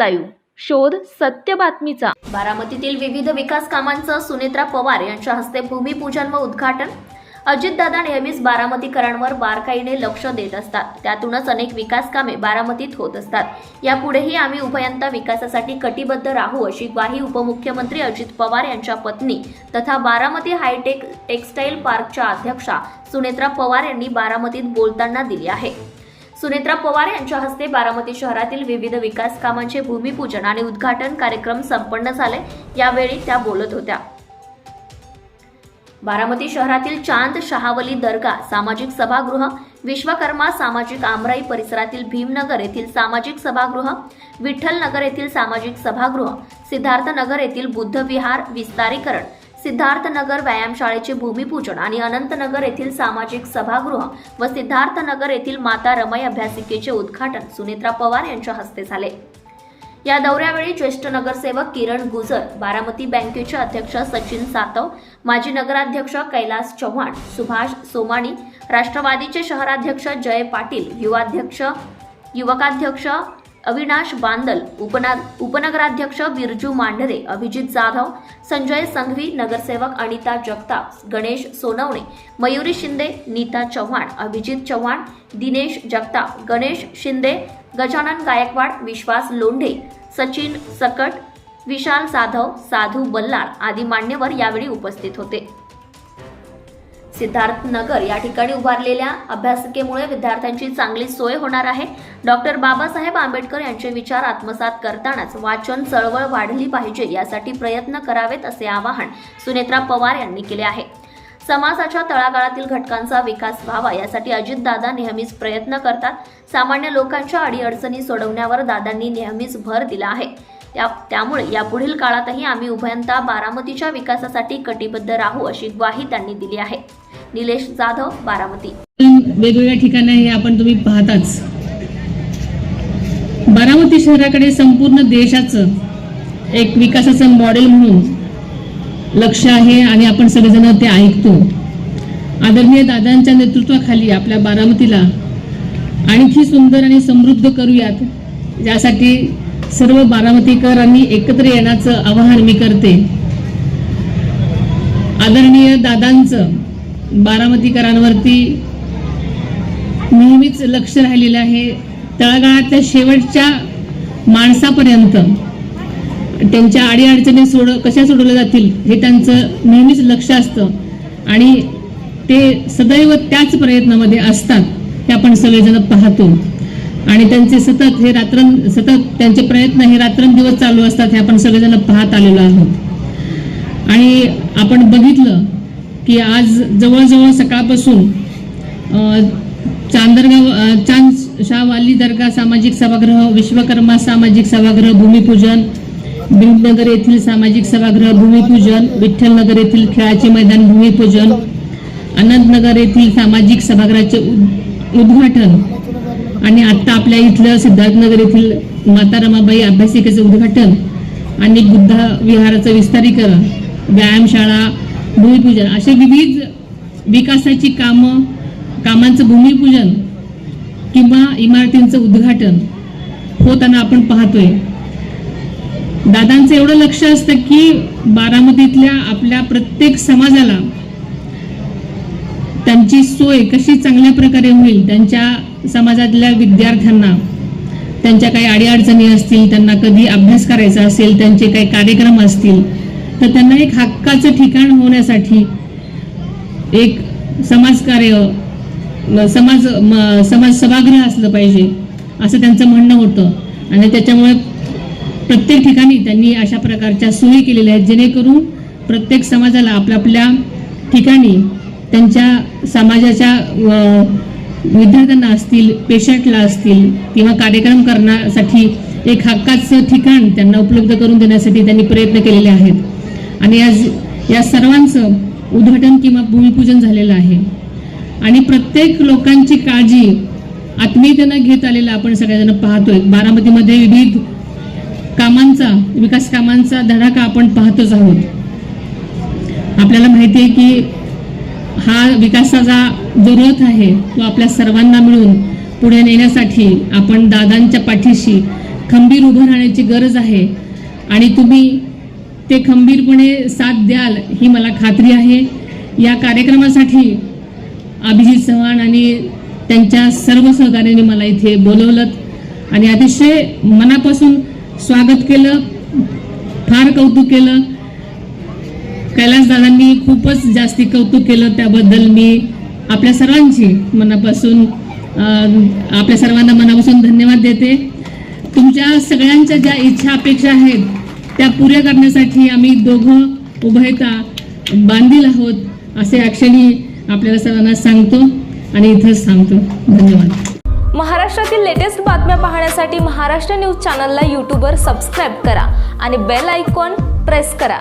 Live. शोध सत्य बातमीचा. बारामतीतील विविध विकास कामांचं सुनेत्रा पवार यांच्या हस्ते भूमिपूजन व उद्घाटन. अजितदादा नेहमीच बारामतीकरांवर बारकाईने लक्ष देत असतात. त्यातूनच अनेक विकास कामे बारामतीत होत असतात. यापुढेही आम्ही उभयंता विकासासाठी कटिबद्ध राहू अशी ग्वाही उपमुख्यमंत्री अजित पवार यांच्या पत्नी तथा बारामती हायटेक टेक्सटाईल पार्कच्या अध्यक्षा सुनेत्रा पवार यांनी बारामतीत बोलताना दिली आहे. सुनेत्रा पवार यांच्या हस्ते बारामती शहरातील विविध विकास कामांचे भूमिपूजन आणि उद्घाटन कार्यक्रम संपन्न झाले. यावेळी त्या बोलत होत्या. बारामती शहरातील चांद शहावली दर्गा सामाजिक सभागृह विश्वकर्मा सामाजिक आमराई परिसरातील भीमनगर येथील सामाजिक सभागृह विठ्ठल नगर येथील सामाजिक सभागृह सिद्धार्थनगर येथील बुद्ध विहार विस्तारीकरण सिद्धार्थनगर व्यायामशाळेचे भूमिपूजन आणि अनंतनगर येथील सामाजिक सभागृह व सिद्धार्थनगर येथील माता रमाई अभ्यासिकेचे उद्घाटन सुनेत्रा पवार यांच्या हस्ते झाले. या दौऱ्यावेळी ज्येष्ठ नगरसेवक किरण गुजर बारामती बँकेचे अध्यक्ष सचिन सातव माजी नगराध्यक्ष कैलास चव्हाण सुभाष सोमाणी राष्ट्रवादीचे शहराध्यक्ष जय पाटील युवाध्यक्ष युवकाध्यक्ष अविनाश बांदल उपना उपनगराध्यक्ष बिरजू मांढरे अभिजित जाधव संजय संघवी नगरसेवक अनिता जगताप गणेश सोनवणे मयुरी शिंदे नीता चव्हाण अभिजित चव्हाण दिनेश जगताप गणेश शिंदे गजानन गायकवाड विश्वास लोंढे सचिन सकट विशाल जाधव साधू बल्लाळ आदी मान्यवर यावेळी उपस्थित होते. सिद्धार्थ नगर या ठिकाणी उभारलेल्या अभ्यासिकेमुळे विद्यार्थ्यांची चांगली सोय होणार आहे. डॉक्टर बाबासाहेब आंबेडकर यांचे विचार आत्मसात करतानाच वाचन चळवळ वाढली पाहिजे यासाठी प्रयत्न करावेत असे आवाहन सुनेत्रा पवार यांनी केले आहे. समाजाच्या तळागाळातील घटकांचा विकास व्हावा यासाठी अजितदादा नेहमीच प्रयत्न करतात. सामान्य लोकांच्या अडीअडचणी सोडवण्यावर दादांनी नेहमीच भर दिला आहे. त्या त्यामुळे यापुढील काळातही आम्ही उभयंता बारामतीच्या विकासासाठी कटिबद्ध राहू अशी ग्वाही त्यांनी दिली आहे. निलेश जाधव बारामती. वेगवेगळ्या ठिकाणी हे आपण तुम्ही पाहताच. बारामती शहराकडे संपूर्ण देशाचं एक विकासाचं मॉडेल म्हणून लक्ष आहे आणि आपण सगळेजण ते ऐकतो. आदरणीय दादांच्या नेतृत्वाखाली आपल्या बारामतीला आणखी सुंदर आणि समृद्ध करूयात यासाठी सर्व बारामतीकरांनी एकत्र येण्याचं आवाहन मी करते. आदरणीय दादांचं बारामतीकरांवरती नेहमीच लक्ष राहिलेलं आहे. तळागाळातल्या शेवटच्या माणसापर्यंत त्यांच्या अडीअडचणी सोड कशा सोडवल्या जातील हे त्यांचं नेहमीच लक्ष असतं. आणि ते सदैव त्याच प्रयत्नामध्ये असतात हे आपण सगळेजण पाहतो. आणि त्यांचे सतत हे रात्र सतत त्यांचे प्रयत्न हे रात्रंदिवस चालू असतात हे आपण सगळेजण पाहत आलेलो आहोत. आणि आपण बघितलं की आज जवळजवळ सकाळपासून चांदरगाव चांद शाहवाली दर्गा सामाजिक सभागृह विश्वकर्मा सामाजिक सभागृह भूमिपूजन भीमनगर येथील सामाजिक सभागृह भूमिपूजन विठ्ठलनगर येथील खेळाचे मैदान भूमिपूजन अनंतनगर येथील सामाजिक सभागृहाचे उद- उद्घाटन आणि आत्ता आपल्या इथलं सिद्धार्थनगर येथील माता रमाबाई अभ्यासिकेचं उद्घाटन आणि बुद्ध विहाराचं विस्तारीकरण व्यायामशाळा भूमिपूजन. असे विविध विकासाची कामं कामांचं भूमिपूजन किंवा इमारतींचं उद्घाटन होताना आपण पाहतोय. दादांचं एवढं लक्ष असतं की बारामतीतल्या आपल्या प्रत्येक समाजाला त्यांची सोय कशी चांगल्या प्रकारे होईल त्यांच्या समाजातल्या विद्यार्थ्यांना त्यांच्या काही अडीअडचणी असतील त्यांना कधी अभ्यास करायचा असेल त्यांचे काही कार्यक्रम असतील तर त्यांना एक हक्काचं ठिकाण होण्यासाठी एक समाजकार्य समाज समाज सभागृह असलं पाहिजे असं त्यांचं म्हणणं होतं. आणि त्याच्यामुळे प्रत्येक ठिकाणी त्यांनी अशा प्रकारच्या सोयी केलेल्या आहेत जेणेकरून प्रत्येक समाजाला आपल्या आपल्या ठिकाणी त्यांच्या समाजाच्या विद्यार्थ्यांना असतील पेशंटला असतील किंवा कार्यक्रम करण्यासाठी एक हक्काचं ठिकाण त्यांना उपलब्ध करून देण्यासाठी त्यांनी प्रयत्न केलेले आहेत. आणि आज या सर्वांचं उद्घाटन किंवा भूमिपूजन झालेलं आहे. आणि प्रत्येक लोकांची काळजी आत्मीयतेनं घेत आलेलं आपण सगळेजण पाहतोय. बारामतीमध्ये विविध कामांचा विकास कामांचा धडाका आपण पाहतोच आहोत. आपल्याला माहिती आहे की हा विकासाचा जो रथ आहे तो आपल्या सर्वांना मिळून पुढे नेण्यासाठी आपण दादांच्या पाठीशी खंबीर उभं राहण्याची गरज आहे. आणि तुम्ही ते खंबीरपणे साथ द्याल ही मला खात्री आहे. या कार्यक्रमासाठी अभिजित चव्हाण आणि त्यांच्या सर्व सहकार्याने मला इथे बोलवलं आणि अतिशय मनापासून स्वागत केलं फार कौतुक केलं. कैलासदादांनी खूपच जास्ती कौतुक केलं त्याबद्दल मी आपल्या सर्वांची मनापासून आपल्या सर्वांना मनापासून धन्यवाद देते. तुमच्या सगळ्यांच्या ज्या इच्छा अपेक्षा आहेत त्या पुऱ्या करण्यासाठी आम्ही दोघं उभयता बांधील आहोत असे ॲक्च्युली आपल्याला सर्वांना सांगतो आणि इथंच सांगतो धन्यवाद. महाराष्ट्रातील लेटेस्ट बातम्या पाहण्यासाठी महाराष्ट्र न्यूज चॅनलला यूट्यूबवर सबस्क्राईब करा आणि बेल आयकॉन प्रेस करा.